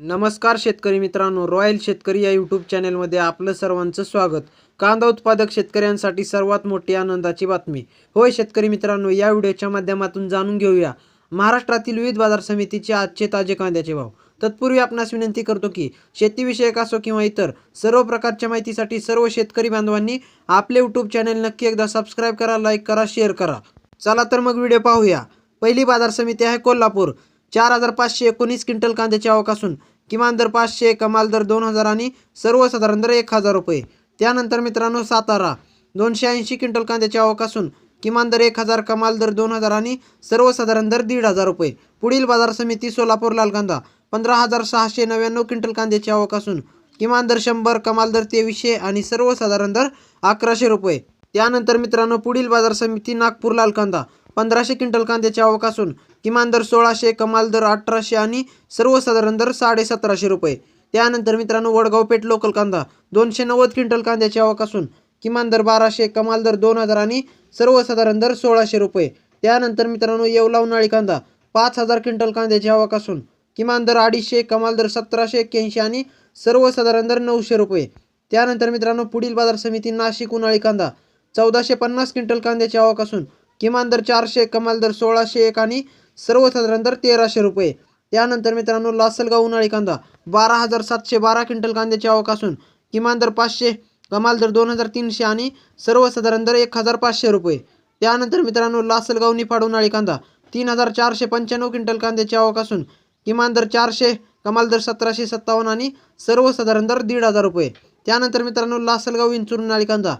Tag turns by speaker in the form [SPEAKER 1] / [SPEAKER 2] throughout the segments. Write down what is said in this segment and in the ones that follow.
[SPEAKER 1] नमस्कार शेतकरी मित्रांनो रॉयल शेतकरी या यूट्यूब चॅनलमध्ये आपलं सर्वांचं स्वागत. कांदा उत्पादक शेतकऱ्यांसाठी सर्वात मोठी आनंदाची बातमी. होय शेतकरी मित्रांनो या व्हिडिओच्या माध्यमातून जाणून घेऊया. महाराष्ट्रातील विविध बाजार समितीचे आजचे ताजे कांद्याचे भाव. तत्पूर्वी आपणास विनंती करतो की शेतीविषयक असो किंवा इतर सर्व प्रकारच्या माहितीसाठी सर्व शेतकरी बांधवांनी आपले यूट्यूब चॅनल नक्की एकदा सबस्क्राईब करा लाईक करा शेअर करा. चला तर मग व्हिडिओ पाहूया. पहिली बाजार समिती आहे कोल्हापूर. चार हजार पाचशे एकोणीस क्विंटल कांद्याची आवक असून किमान दर पाचशे कमाल दर दोन हजार आणि सर्वसाधारण दर एक हजार रुपये. त्यानंतर मित्रांनो सातारा दोनशे ऐंशी क्विंटल कांद्याची आवक असून किमान दर एक हजार कमाल दर दोन हजार आणि सर्वसाधारण दर दीड हजार रुपये. पुढील बाजार समिती सोलापूर लाल कांदा पंधरा हजार सहाशे नव्याण्णव क्विंटल कांद्याची आवक असून किमान दर शंभर कमाल दर तेवीसशे आणि सर्वसाधारण दर अकराशे रुपये. त्यानंतर मित्रांनो पुढील बाजार समिती नागपूर लाल कांदा पंधराशे क्विंटल कांद्याची आवक असून किमान दर सोळाशे कमाल दर अठराशे आणि सर्वसाधारण दर साडे सतराशे रुपये. त्यानंतर मित्रांनो वडगाव पेठ लोकल कांदा दोनशे नव्वद क्विंटल कांद्याची आवक असून किमान दर बाराशे कमाल दर दोन हजार आणि सर्वसाधारण दर सोळाशे रुपये. त्यानंतर मित्रांनो येवला उन्हाळी कांदा पाच हजार क्विंटल कांद्याची आवक असून किमान दर अडीचशे कमाल दर सतराशे एक्क्याऐंशी आणि सर्वसाधारण दर नऊशे रुपये. त्यानंतर मित्रांनो पुढील बाजार समिती नाशिक उन्हाळी कांदा चौदाशे पन्नास क्विंटल कांद्याची आवक असून किमान दर चारशे कमाल दर सोळाशे एक आणि सर्वसाधारण दर तेराशे रुपये. त्यानंतर मित्रांनो लासलगाव उन्हाळी कांदा बारा हजार सातशे बारा क्विंटल कांद्याची आवक असून किमान दर पाचशे कमाल दर दोन हजार तीनशे आणि सर्वसाधारण दर एक हजार पाचशे रुपये. त्यानंतर मित्रांनो लासलगाव निफाड उन्हाळी कांदा तीन हजार चारशे पंच्याण्णव क्विंटल कांद्याची आवक असून किमान दर चारशे कमाल दर सतराशे सत्तावन्न आणि सर्वसाधारण दर दीड हजार रुपये. त्यानंतर मित्रांनो लासलगाव इंचूर उन्हाळी कांदा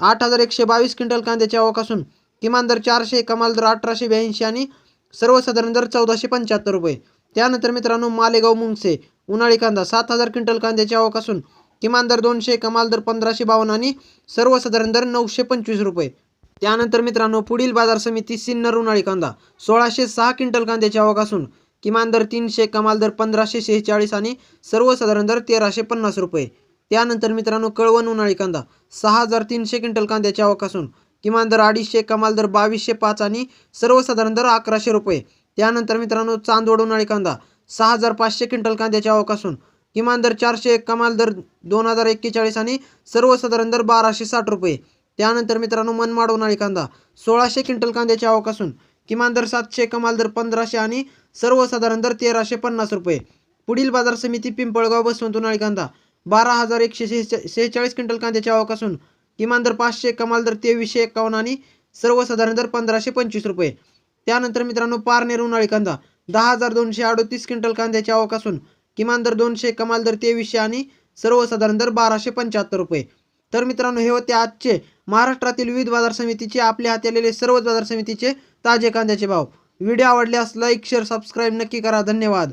[SPEAKER 1] आठ हजार एकशे बावीस क्विंटल कांद्याची आवक असून किमान दर चारशे कमाल दर अठराशे ब्याऐंशी आणि सर्वसाधारण दर चौदाशे पंच्याहत्तर रुपये. त्यानंतर मित्रांनो मालेगाव मुंगसे उन्हाळी कांदा सात हजार क्विंटल कांद्याची आवक असून किमान दर दोनशे कमाल दर पंधराशे बावन्न आणि सर्वसाधारण दर नऊशे पंचवीस रुपये. त्यानंतर मित्रांनो पुढील बाजार समिती सिन्नर उन्हाळी कांदा सोळाशे सहा क्विंटल कांद्याची आवक असून किमान दर तीनशे कमाल दर पंधराशे शेहेचाळीस आणि सर्वसाधारण दर तेराशे पन्नास रुपये. त्यानंतर मित्रांनो कळवण उन्हाळी कांदा सहा हजार तीनशे क्विंटल कांद्याची आवक असून किमान दर अडीचशे कमाल दर बावीसशे पाच आणि सर्वसाधारण दर अकराशे रुपये. त्यानंतर मित्रांनो चांदवड उन्हाळी कांदा. सहा हजार पाचशे क्विंटल कांद्याचे आवक असून किमान दर चारशे एक कमाल दर दोन हजार एक्केचाळीस आणि सर्वसाधारण दर बाराशे साठ रुपये. त्यानंतर मित्रांनो मनमाड उन्हाळी कांदा. सोळाशे क्विंटल कांद्याचे आवक असून किमान दर सातशे कमाल दर पंधराशे आणि सर्वसाधारण दर तेराशे पन्नास रुपये. पुढील बाजार समिती पिंपळगाव बसवंत उन्हाळी कांदा. बारा हजार एकशे सेहेचाळीस क्विंटल कांद्याचे आवक असून किमान दर पाचशे कमाल दर तेवीसशे एकावन्न आणि सर्वसाधारण दर पंधराशे पंचवीस रुपये. त्यानंतर मित्रांनो पारनेर उन्हाळी कांदा. दहा हजार दोनशे अडोतीस क्विंटल कांद्याची आवक असून किमान दर दोनशे कमाल दर तेवीसशे आणि सर्वसाधारण दर बाराशे पंच्याहत्तर रुपये. तर मित्रांनो हे होते आजचे महाराष्ट्रातील विविध बाजार समितीचे आपल्या हाती आलेले सर्वच बाजार समितीचे ताजे कांद्याचे भाव. व्हिडिओ आवडल्यास लाईक शेअर सबस्क्राईब नक्की करा. धन्यवाद.